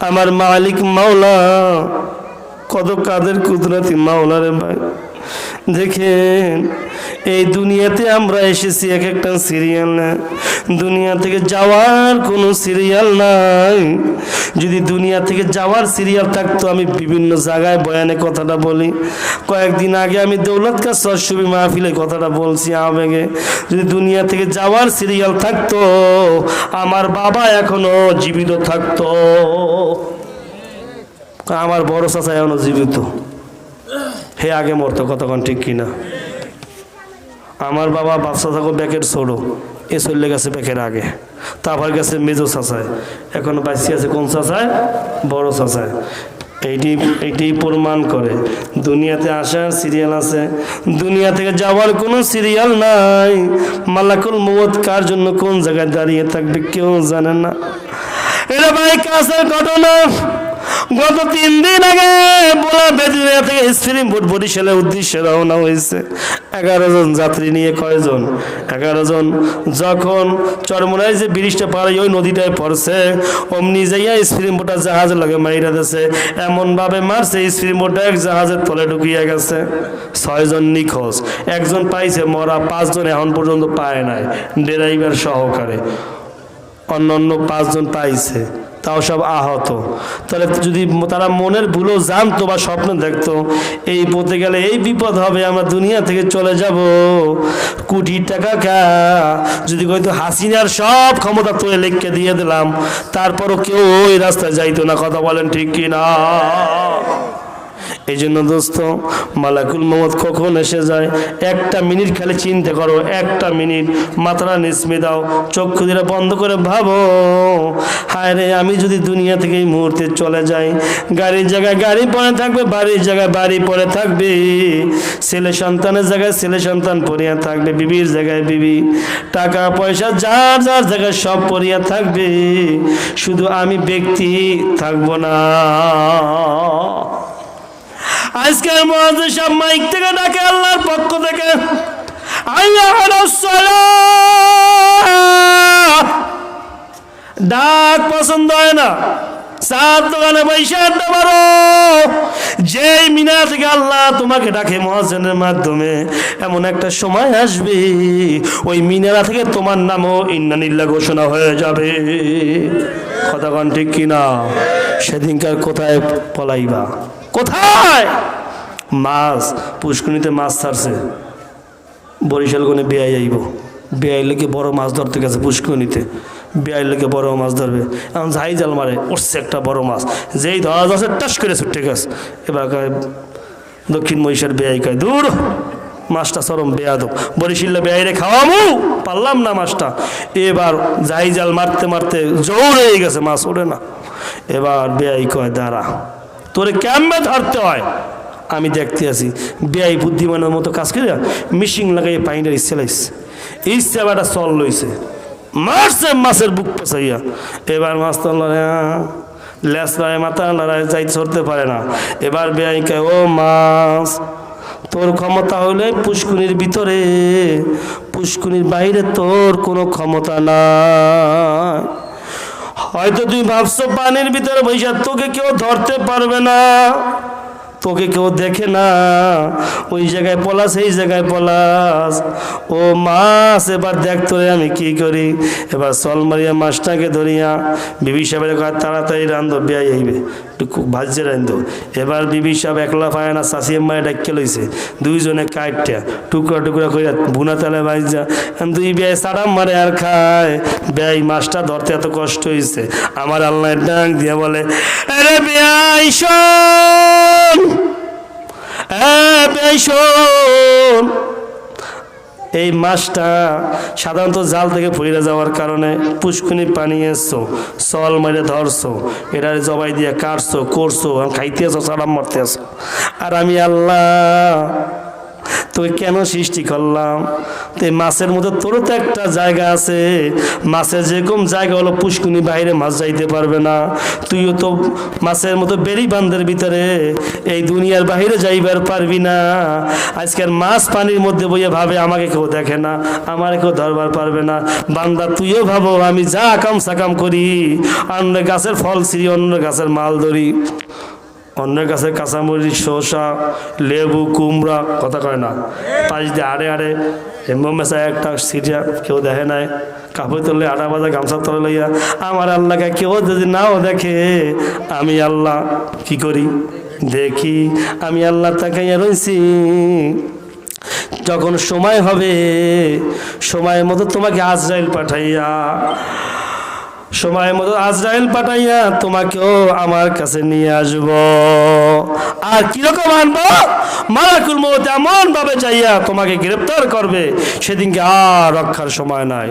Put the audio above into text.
আমার মালিক মাওলা। কত কাদের কুদরতি মাওলা রে ভাই। দেখেন, এই দুনিয়াতে আমরা এসেছি এক একটা সিরিয়াল না। দুনিয়া থেকে যাওয়ার কোনো সিরিয়াল নাই। যদি দুনিয়া থেকে যাওয়ার সিরিয়াল থাকতো, আমি বিভিন্ন জায়গায় বয়ানে কথাটা বলি। কয়েকদিন আগে আমি দৌলত কা সরসবি মাহফিলে কথাটা বলছি আবেগে। যদি দুনিয়া থেকে যাওয়ার সিরিয়াল থাকতো, আমার বাবা এখনও জীবিত থাকতো। আমার বড় চাচা এখনও জীবিত। হে আগে মরতো, কতক্ষণ ঠিক কিনা? আমার বাবা বাচ্চা থাকো ব্যাকের ছোড়ো এ চলে গেছে ব্যাকের আগে। তারপর গেছে মেজো চাচায়। এখন বাঁচি আছে কোন চাচায়? বড় চাচায়। এইটি এইটি প্রমাণ করে। দুনিয়াতে আসার সিরিয়াল আছে। দুনিয়া থেকে যাওয়ার কোনো সিরিয়াল নাই। মালাকুল মৌত কার জন্য কোন জায়গায় দাঁড়িয়ে থাকবে কেউ জানে না। এটা ভাই, কাছের ঘটনা। গত তিন দিন আগে বোলা বেদিনা বোট বরিশালের উদ্দেশ্যে রওনা হয়েছে। এগারো জন যাত্রী নিয়ে কয়জন? এগারো জন। যখন চরমোনায় যে ব্রিজটা পারে ওই নদীটায় পড়ছে, অমনি যাইয়া বোটা জাহাজ লাগে মাইরা দিয়েছে এমনভাবে মারছে বোটা এক জাহাজের তলে ঢুকিয়ে গেছে। ছয়জন নিখোঁজ। একজন পাইছে মরা, পাঁচজন এখন পর্যন্ত পায় নাই। ড্রাইভার সহকারে। অন্য অন্য পাঁচজন পাইছে। তাও সব আহত। তাহলে যদি তারা মনের ভুলো জানতো বা স্বপ্ন দেখতো, এই পথে গেলে এই বিপদ হবে, আমরা দুনিয়া থেকে চলে যাব। কোটি টাকা খা। যদি হয়তো হাসিনার সব ক্ষমতা তুলে লেখকে দিয়ে দিলাম, তারপরও কেউ ওই রাস্তায় যাইতো না, কথা বলেন ঠিক কি না এই জন্য দোস্ত, মালাকুল মোহাম্মদ কখন এসে যায়? একটা মিনিট খালি চিন্তা করো, একটা মিনিট। মাথাটা নিসমে দাও, চক্ষু দিয়ে বন্ধ করে ভাবো। হায় রে, আমি যদি দুনিয়া থেকে এই মুহূর্তে চলে যাই, গাড়ির জায়গায় গাড়ি পরে থাকবে, বাড়ির জায়গায় বাড়ি পরে থাকবে। ছেলে সন্তানের জায়গায় ছেলে সন্তান পড়িয়া থাকবে, বিবির জায়গায় বিবি। টাকা, পয়সা, যার যার জায়গায় সব পড়িয়া থাকবে। শুধু আমি ব্যক্তি থাকব না। আজকের মহাজে সব মাইক থেকে ডাকে, আল্লাহর পক্ষ থেকে। ডাক পছন্দ হয় না। চার দোকানে পয়সা আনতে পারো যেই মিনা থেকে আল্লাহ তোমাকে ডাকে মহাজনের মাধ্যমে, এমন একটা সময় আসবে, ওই মিনারা থেকে তোমার নামও ইন্নানিল্লা ঘোষণা হয়ে যাবে। কথাগণ ঠিক কিনা? সেদিনকার কোথায় পলাইবা? কোথায়? মাছ, পুষ্করিণীতে মাছ ছাড়ছে। বরিশাল কোনে বেয়াই আইব। বেয়াই লেগে বড় মাছ ধরতে গেছে পুষ্করিণীতে। বেয়াই লেগে বড় মাছ ধরবে। এখন যাই জাল মারে, উঠছে একটা বড় মাছ। যেই ধরা যাচ্ছে টাস করে ছুটে গেছে। এবার দক্ষিণ মহিষার বেয়াই কয়, দূর, মাছটা চরম বেয়াদব। বরিশিল্লা বেয়াইরে খাওয়ামু, পারলাম না মাছটা। এবার যাই জাল মারতে মারতে জোর হয়ে গেছে মাছ, ওঠে না। এবার বেয়াই কয়, দাঁড়া তোরে কেমনে ধরতে হয়? আমি দেখতে আছি। বেআই বুদ্ধিমানের মতো কাজ করে মিশিং লাগাইয়ে পাইনের ইচ্ছে লাইছে। ইচ্ছে একটা চল লইছে। মারছে মাছের বুক পেঁচাইয়া। এবার মাছ তো লেস লড়াই মাথা লড়াই যাই চড়তে পারে না। এবার বেয়াই কয়, ও মাছ, তোর ক্ষমতা হলে পুষ্কুনির ভিতরে, পুষ্কুনির বাইরে তোর কোনো ক্ষমতা নাই। হয়তো তুই ভাবছ পানির ভিতরে বৈশাখ তোকে কেউ ধরতে পারবে না। তোকে কেউ দেখে না। ওই জায়গায় পলাশ, এই জায়গায় পলাশ। ও মাছ এবার দেখ তোরে আমি কি করি। এবার সল মারিয়া মাছটাকে ধরিয়া বিবি সাহেবের তাড়াতাড়ি রান্ধ, বেয়াই আইবে একটু ভাজছে রান্ধ। এবার বিবি সাহেব একলা পায় না চাষিয়ে মায়ের ডাক্কে লইছে। দুইজনে কাটটা টুকরা টুকরা করে বুনা তালে ভাজা দুই বেয়াই সাড়াম মারে আর খায়। বেয়াই মাছটা ধরতে এত কষ্ট হয়েছে আমার আল্লাহ ডাক দিয়া বলে, আরে বেয়াই, শোন! এই মাছটা সাধারণত জাল থেকে ফুরিয়ে যাওয়ার কারণে পুষ্কুনি পানি এসছো, সল মেরে ধরছো এটা জবাই দিয়ে কাটছো, করছ খাইতে আসো সালাম মারতে আসো আর আমি আল্লাহ তোকে কেন সৃষ্টি করলাম? তো মাছের মধ্যে তোরও তো একটা জায়গা আছে। মাছের যেরকম জায়গা হলো পুষ্কুনি বাইরে মাছ যাইতে পারবে না। তুইও তো মাছের মতো বেরি বান্ধের ভিতরে এই দুনিয়ার বাইরে যাইবার পারবি না। আজকের মাছ পানির মধ্যে বইয়ে ভাবে আমাকে কেউ দেখে না, আমার কেউ ধরবার পারবে না। বান্দা, তুইও ভাবো, আমি যা কাম সাকাম করি, অন্য গাছের ফল ছিঁড়ি, অন্য গাছের মাল ধরি। অন্যের কাছে কাঁচামরিচ, শসা, লেবু, কুমড়া কথা কয় না। পাশ দিয়ে আড়ে আড়ে হেম্বো মেশায় একটা সিরিয়া কেউ দেখে নাই, কাপড় তুললে আটা বাজা গামছা তলে লইয়া, আমার আল্লাহকে কেউ যদি নাও দেখে, আমি আল্লাহ কি করি? দেখি, আমি আল্লাহ তাকাইয়া রয়েছি যখন সময় হবে সময় মতো তোমাকে আজরাইল পাঠাইয়া সময় মতো আজরাইল পাঠাইয়া তোমাকেও আমার কাছে নিয়ে আসব। আর কীরকম আনব? মারাকুল মত এমন ভাবে চাইয়া তোমাকে গ্রেপ্তার করবে, সেদিনকে আর রক্ষার সময় নাই।